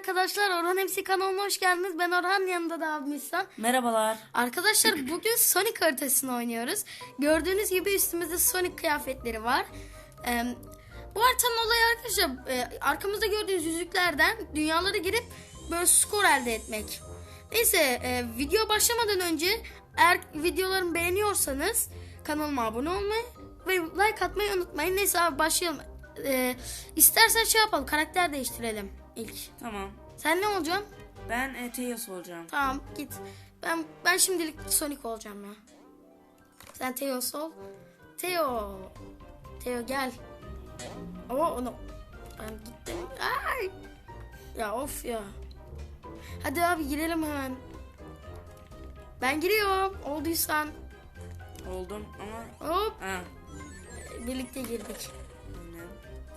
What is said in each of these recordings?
arkadaşlar Orhan MC kanalına hoş geldiniz. Ben Orhan yanında da abim İhsan. Merhabalar. Arkadaşlar bugün Sonic haritasını oynuyoruz. Gördüğünüz gibi üstümüzde Sonic kıyafetleri var. Ee, bu haritanın olayı arkadaşlar e, arkamızda gördüğünüz yüzüklerden dünyalara girip böyle skor elde etmek. Neyse e, video başlamadan önce eğer videolarımı beğeniyorsanız kanalıma abone olmayı ve like atmayı unutmayın. Neyse abi başlayalım. Ee, istersen şey yapalım karakter değiştirelim ilk. Tamam. Sen ne olacaksın? Ben e, Teos olacağım. Tamam git. Ben ben şimdilik Sonic olacağım ya. Sen Teos ol. Teo. Teo gel. Oo onu. Ben gittim. Ay. Ya of ya. Hadi abi girelim hemen. Ben giriyorum. Olduysan. Oldum ama... Hop. Ha. Birlikte girdik. aynen.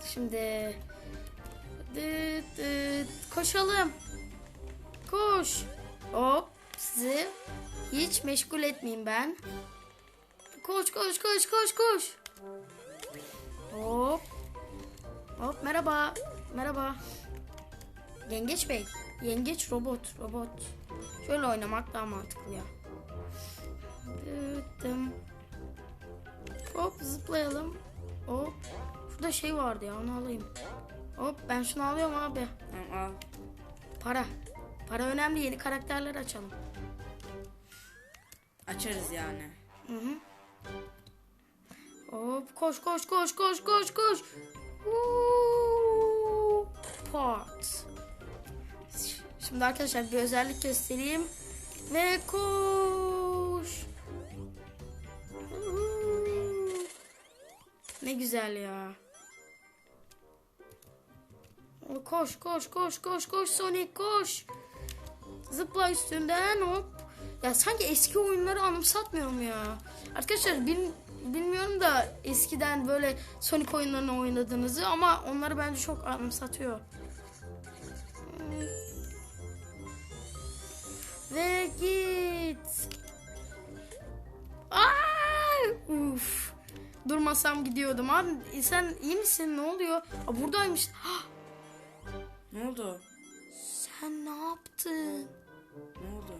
Şimdi dıt dıt koşalım. Koş. Hop sizi hiç meşgul etmeyeyim ben. Koş koş koş koş koş. Hop. Hop merhaba. Merhaba. Yengeç Bey. Yengeç robot. Robot. Şöyle oynamak daha mantıklı ya. Dıttım. Hop zıplayalım. Hop. Şurada şey vardı ya onu alayım. Hop ben şunu alıyorum abi. Tamam al. Para. Para önemli yeni karakterler açalım. Açarız yani. Hop koş koş koş koş koş koş. Woo! Pot. Şimdi arkadaşlar bir özellik göstereyim. Ve koş. Ne güzel ya. Koş koş koş koş koş Sonic koş. Zıpla üstünden hop. Ya sanki eski oyunları anımsatmıyor mu ya? Arkadaşlar bil, bilmiyorum da eskiden böyle Sonic oyunlarını oynadığınızı ama onları bence çok anımsatıyor. Ve git. Ay! Uf. Durmasam gidiyordum abi. Sen iyi misin? Ne oluyor? Aa, buradaymış. Ah, Ne oldu? Sen ne yaptın? Ne oldu?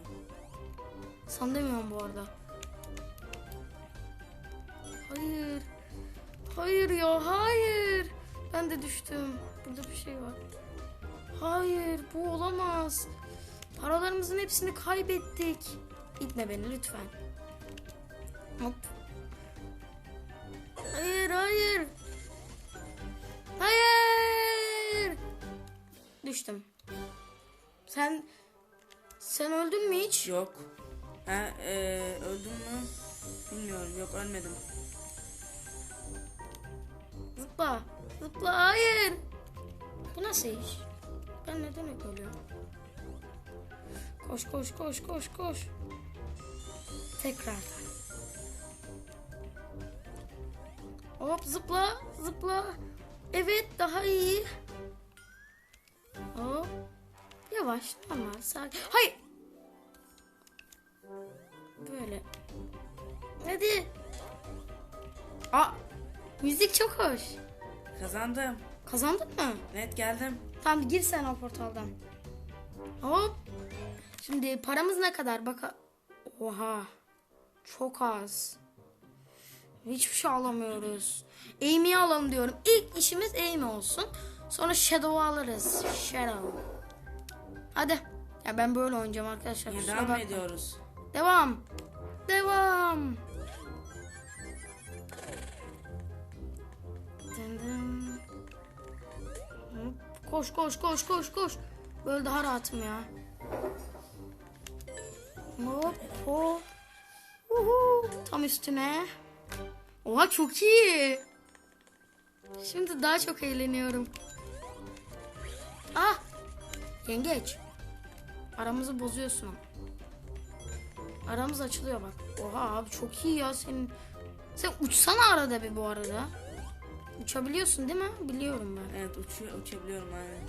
Sen demiyorum bu arada. Hayır. Hayır ya hayır. Ben de düştüm. Burada bir şey var. Hayır bu olamaz. Paralarımızın hepsini kaybettik. İtme beni lütfen. Hop. Hayır hayır. Hayır. Düştüm. Sen sen öldün mü hiç? Yok. Ha, e, öldüm mü? Bilmiyorum. Yok ölmedim. Zıpla. Zıpla. Hayır. Bu nasıl iş? Ben neden hep ölüyorum? Koş koş koş koş koş. Tekrar. Hop zıpla. Zıpla. Evet daha iyi. Normal sakin. Hayır. Böyle. Hadi. Aa, müzik çok hoş. Kazandım. Kazandın mı? Evet geldim. Tamam gir sen o portaldan. Hop. Şimdi paramız ne kadar? Bak. Oha. Çok az. Hiçbir şey alamıyoruz. Amy'yi alalım diyorum. İlk işimiz Amy olsun. Sonra Shadow'u alırız. Shadow. Hadi. Ya ben böyle oynayacağım arkadaşlar. Kusura devam bakma. ediyoruz. Devam. Devam. Dın dın. Hop. Koş koş koş koş koş. Böyle daha rahatım ya. Hop hop. Uhu. Tam üstüne. Oha çok iyi. Şimdi daha çok eğleniyorum. Ah. Yengeç. Aramızı bozuyorsun ama. Aramız açılıyor bak. Oha abi çok iyi ya senin. Sen uçsana arada bir bu arada. Uçabiliyorsun değil mi? Biliyorum ben. Evet uçuyor, uçabiliyorum aynen.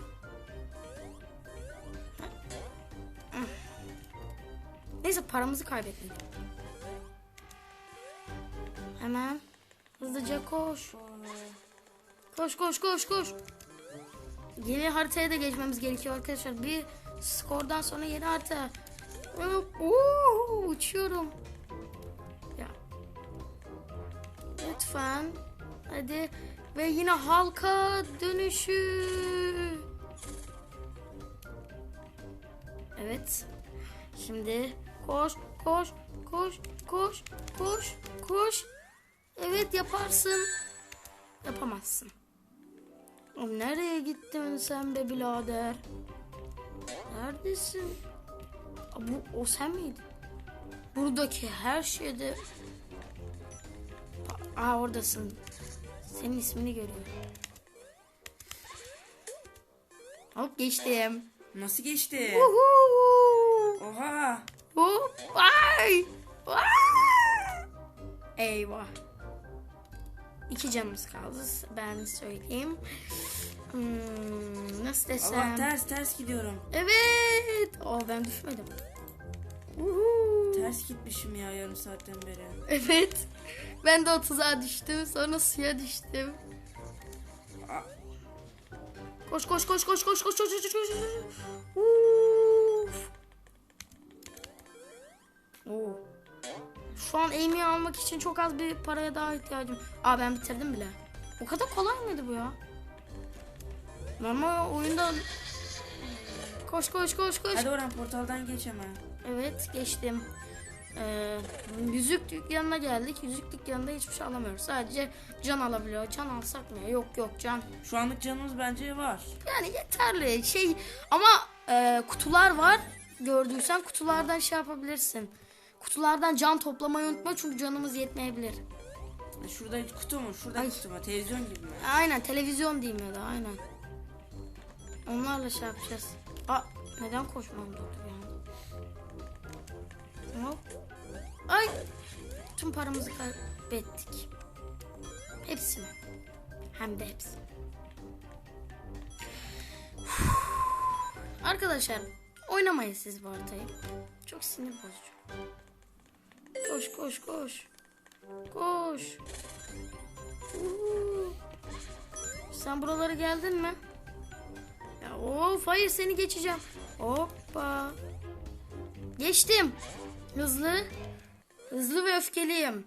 Neyse paramızı kaybetmedik. Hemen hızlıca koş. Koş koş koş koş. Yeni haritaya da geçmemiz gerekiyor arkadaşlar. Bir skordan sonra yeni harita. Oo, uçuyorum. Ya. Lütfen. Hadi. Ve yine halka dönüşü. Evet. Şimdi koş, koş, koş, koş, koş, koş. Evet yaparsın. Yapamazsın. Nereye gittin sen be birader? Neredesin? Bu o sen miydin? Buradaki her şeyde Aa oradasın. Senin ismini görüyorum. Hop geçtim. Nasıl geçti? Uhu. Oha. Hop. Ay. Aa! Eyvah. İki canımız kaldı. Ben söyleyeyim. Hmm, nasıl desem? Allah ters ters gidiyorum. Evet. Oh ben düşmedim. Uhu. Ters gitmişim ya yarım saatten beri. Evet. Ben de 30'a düştüm. Sonra suya düştüm. Aa, Koş koş koş koş koş koş koş koş koş koş. Uf. Oo. Şu an Amy'yi almak için çok az bir paraya daha ihtiyacım. Aa ben bitirdim bile. O kadar kolay mıydı bu ya? Normal oyunda koş koş koş koş. Hadi Orhan portaldan geç hemen. Evet geçtim. Ee, yüzük dükkanına geldik. Yüzük dükkanında hiçbir şey alamıyoruz. Sadece can alabiliyor. Can alsak mı? Yok yok can. Şu anlık canımız bence var. Yani yeterli şey ama e, kutular var. Gördüysen kutulardan şey yapabilirsin. Kutulardan can toplamayı unutma çünkü canımız yetmeyebilir. Şurada kutu mu? Şurada Ay. kutu mu? Televizyon gibi mi? Aynen televizyon diyeyim ya da aynen. Onlarla şey yapacağız. Aa neden koşmam durdu bir anda? Hop. Ay. Tüm paramızı kaybettik. Hepsini. Hem de hepsini. Arkadaşlar oynamayın siz bu haritayı. Çok sinir bozucu. Koş koş koş. Koş. Uhu. Sen buralara geldin mi? Ya of hayır seni geçeceğim. Hoppa. Geçtim. Hızlı. Hızlı ve öfkeliyim.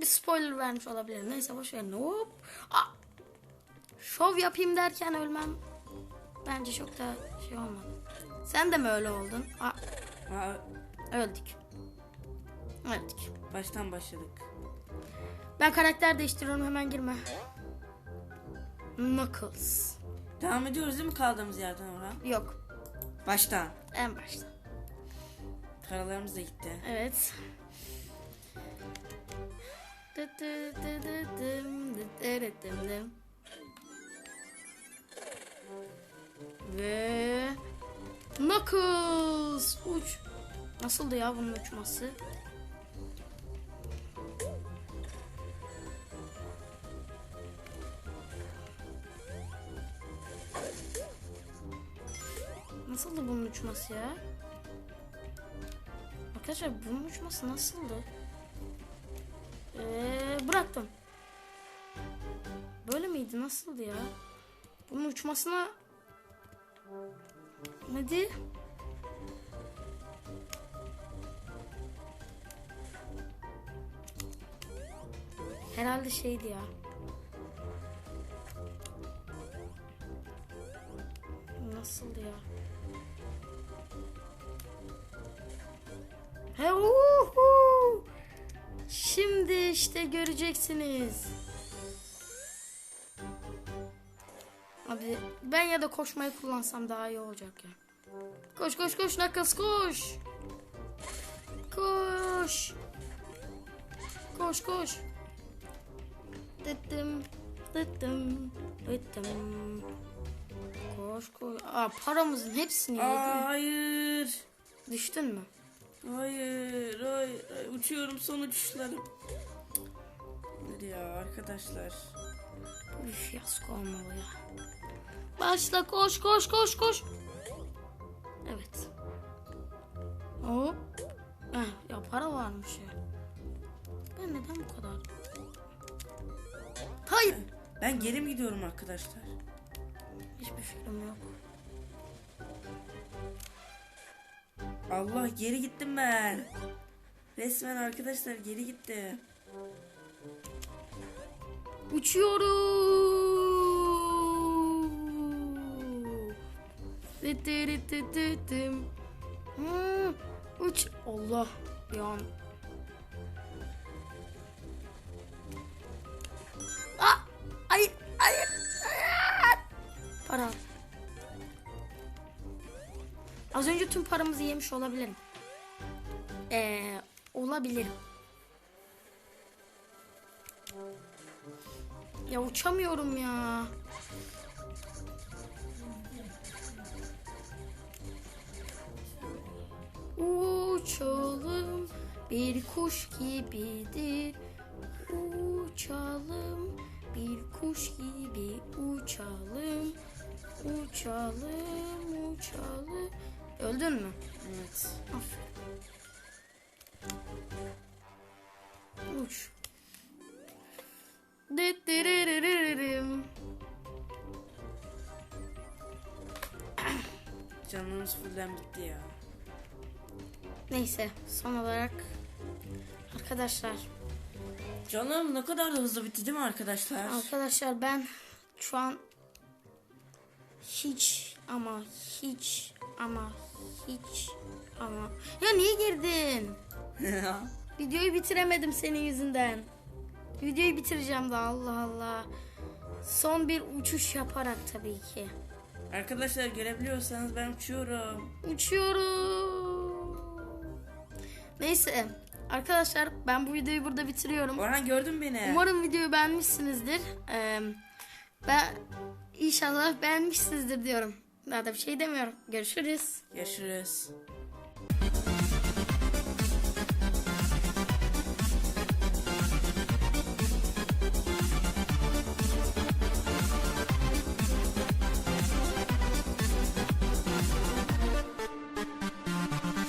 Bir spoiler vermiş olabilirim. Neyse boş verin. Hop. Aa. Şov yapayım derken ölmem. Bence çok da şey olmadı. Sen de mi öyle oldun? Aa, Aa, öldük. Öldük. baştan başladık. Ben karakter değiştiriyorum hemen girme. Knuckles. Devam ediyoruz değil mi kaldığımız yerden Orhan? Yok. Baştan. En başta. Paralarımız da gitti. Evet. Ve Knuckles uç. Nasıldı ya bunun uçması? Nasıldı bunun uçması ya? Arkadaşlar bunun uçması nasıldı? Ee, bıraktım. Böyle miydi? Nasıldı ya? Bunun uçmasına... Hadi. Herhalde şeydi ya. İşte göreceksiniz. Abi ben ya da koşmayı kullansam daha iyi olacak ya. Koş koş koş Knuckles koş. Koş. Koş koş. Dıttım. Dıttım. Dıttım. Koş koş. Aa paramızın hepsini Aa, yedim. hayır. Düştün mü? Hayır, hayır, hayır. Uçuyorum son uçuşlarım. Hadi ya arkadaşlar. Bir fiyasko olmalı ya. Başla koş koş koş koş. Evet. Hop. Heh, ya para varmış ya. Ben neden bu kadar? Hayır. Ben geri mi gidiyorum arkadaşlar? Hiçbir fikrim yok. Allah geri gittim ben. Resmen arkadaşlar geri gitti. Uçuyorum. Hmm, uç. Allah bir an. Ah, hayır, hayır, hayır. Para. Az önce tüm paramızı yemiş olabilirim. Ee, olabilirim. Ya uçamıyorum ya. Uçalım bir kuş gibidir. Uçalım bir kuş gibi uçalım. Uçalım uçalım. Öldün mü? Evet. Aferin. Canımız fullen bitti ya. Neyse son olarak arkadaşlar Canım ne kadar da hızlı bitti değil mi arkadaşlar? arkadaşlar ben şu an hiç ama hiç ama hiç ama ya niye girdin? Videoyu bitiremedim senin yüzünden. Videoyu bitireceğim de Allah Allah. Son bir uçuş yaparak tabii ki. arkadaşlar görebiliyorsanız ben uçuyorum. Uçuyorum. Neyse arkadaşlar ben bu videoyu burada bitiriyorum. Orhan gördün beni. Umarım videoyu beğenmişsinizdir. Ee, ben inşallah beğenmişsinizdir diyorum. Daha da bir şey demiyorum. Görüşürüz. Görüşürüz.